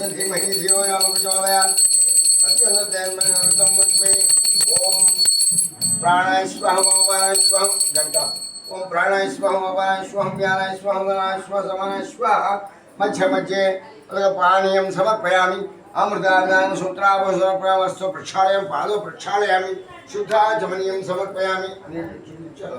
तस्य धीमहि धियो प्रचोदयात् अत्यन्तम् मुच्मे ॐ प्राणाय स्वः ममाय स्वः घण्टा ॐ प्राणाय स्वः ममाय स्वः व्यानाय स्वः गणाय स्वः समानाय स्वः मध्ये मध्ये समर्पयामि। अमृतादानं सूत्रावो समर्पयामस्तु, प्रक्षालयं पादौ प्रक्षालयामि। समर्पयामि। चलो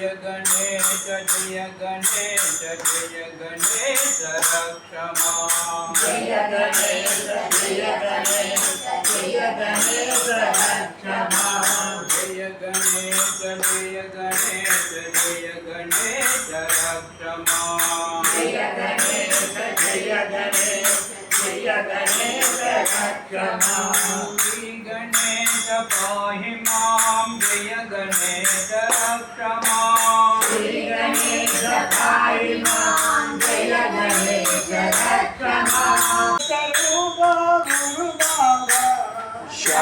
जय गणेश जय गणेश जय गणेश रक्ष माँ जय गणेश जय गणेश जय गणेश रक्ष माँ जय गणेश जय गणेश जय गणेश रक्ष माँ जय गणेश जय गणेश जय गणेश रक्ष माँ श्री गणेश पाहि माँ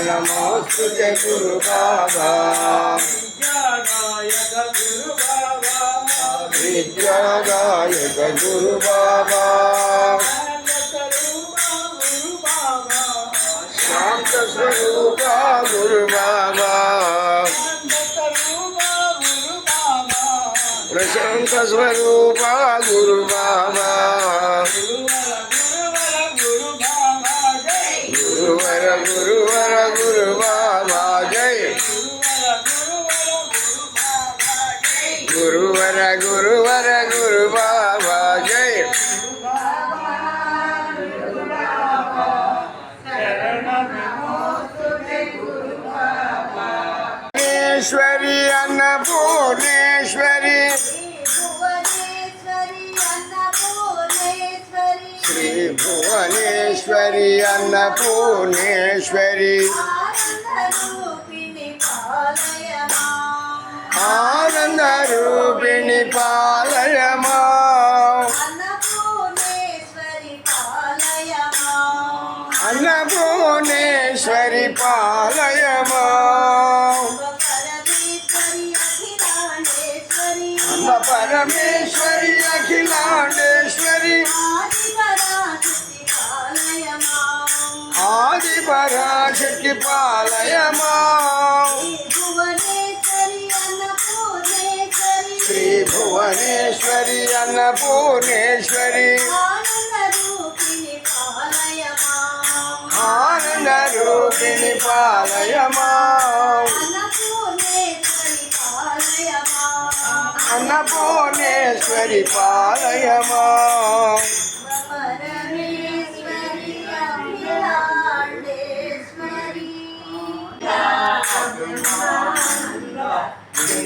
నమోస్తుతే గురు బాబా. విద్యాదాయక గురు బాబా విద్యాదాయక గురు బాబా శాంత స్వరూప గురు బాబా ప్రశాంత స్వరూప గురు భువనేశ్వరి అన్నపూర్ణేశ్వరి ఆనంద రూపిణి పాల పరాశక్తి పాలయమా. శ్రీ భువనేశ్వరి అన్న ఆనంద రూపిణి పాలయమా. అన్నపూర్ణేశ్వరి పాలయమా.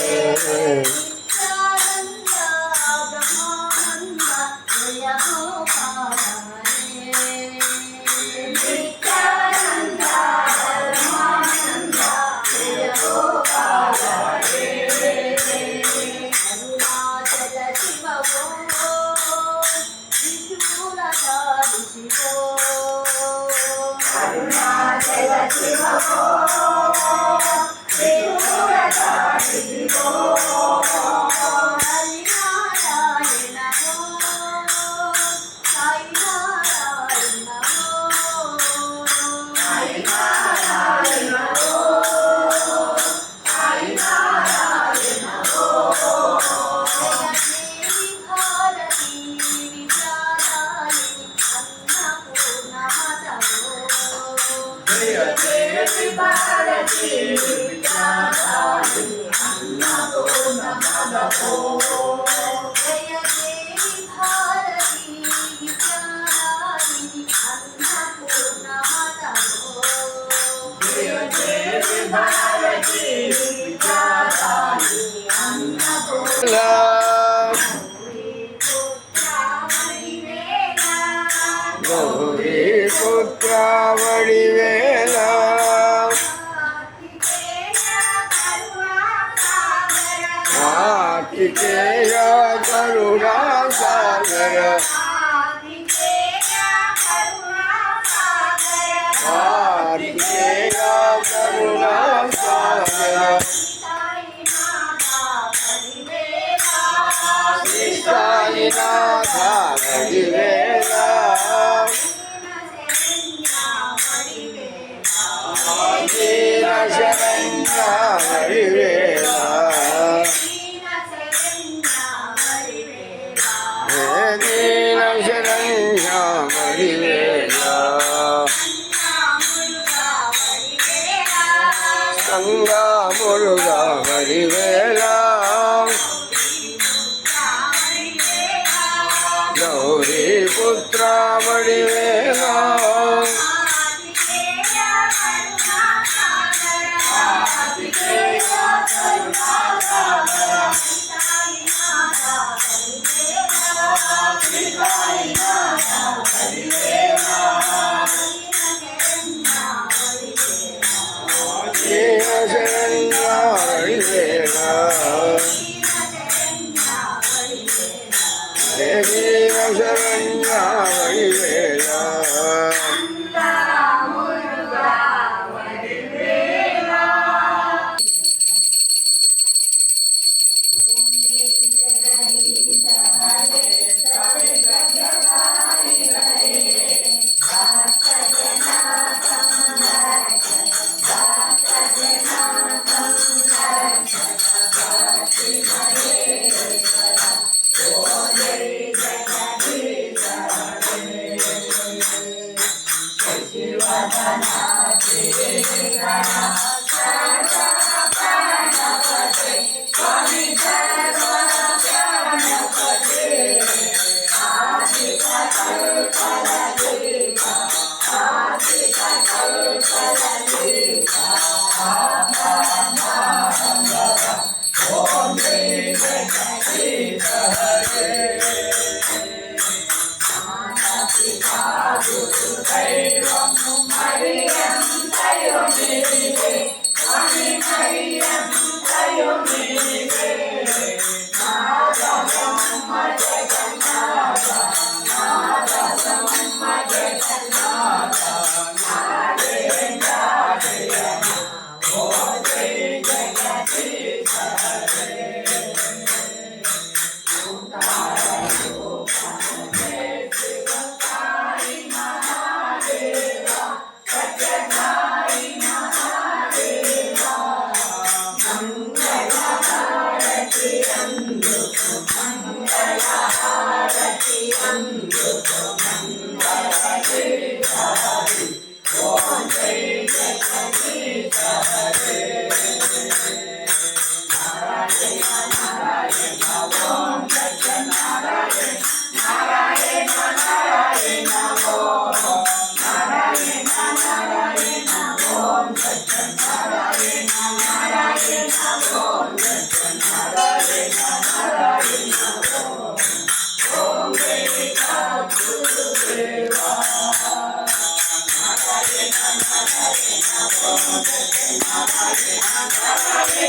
Amen. Senhor. கௌரி குற்றாவடிவே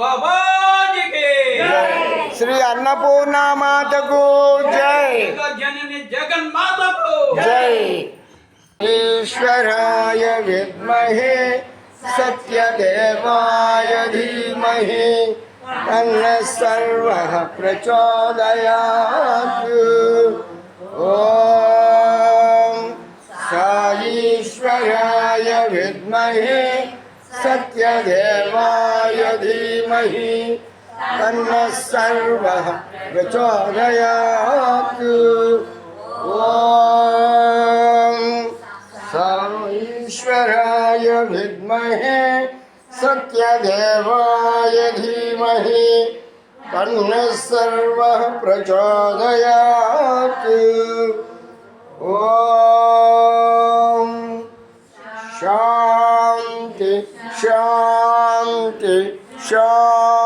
बाबा जी के। श्री अन्नपूर्णा माता को जय। जननी जगन माता को। जय। ईश्वराय विद्महे सत्यदेवाय धीमहि तन्न सर्वः प्रचोदयात् ॐ साईश्वराय विद्महे सत्यदेवाय धीमहि तन्न सर्वः प्रचोदयात्। ॐ ईश्वराय विद्महे सत्यदेवाय धीमहि तन्नः सर्वः प्रचोदयात्। ॐ शान्ति। शान्ति शान्तिः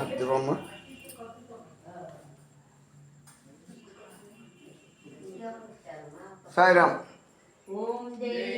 అద్దమ్మా సాయిరామ్. ఓం దేవి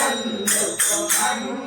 anh được anh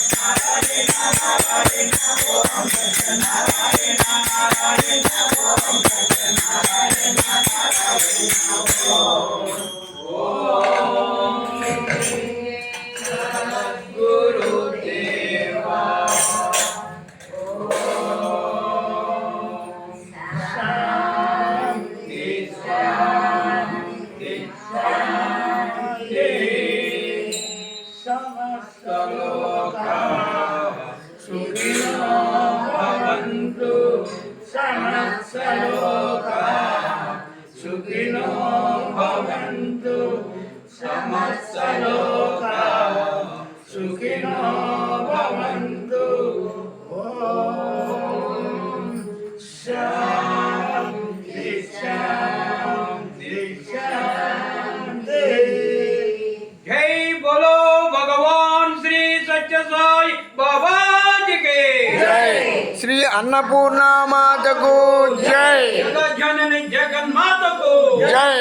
Oh. సలోకా సుఖినో భవంతు ఓం శాంతి శాంతి శాంతి జై బోలో భగవాన్ శ్రీ సత్యసాయి బాబాజీకి జై శ్రీ అన్నపూర్ణ మాతకు జై జగన్మాతకు జై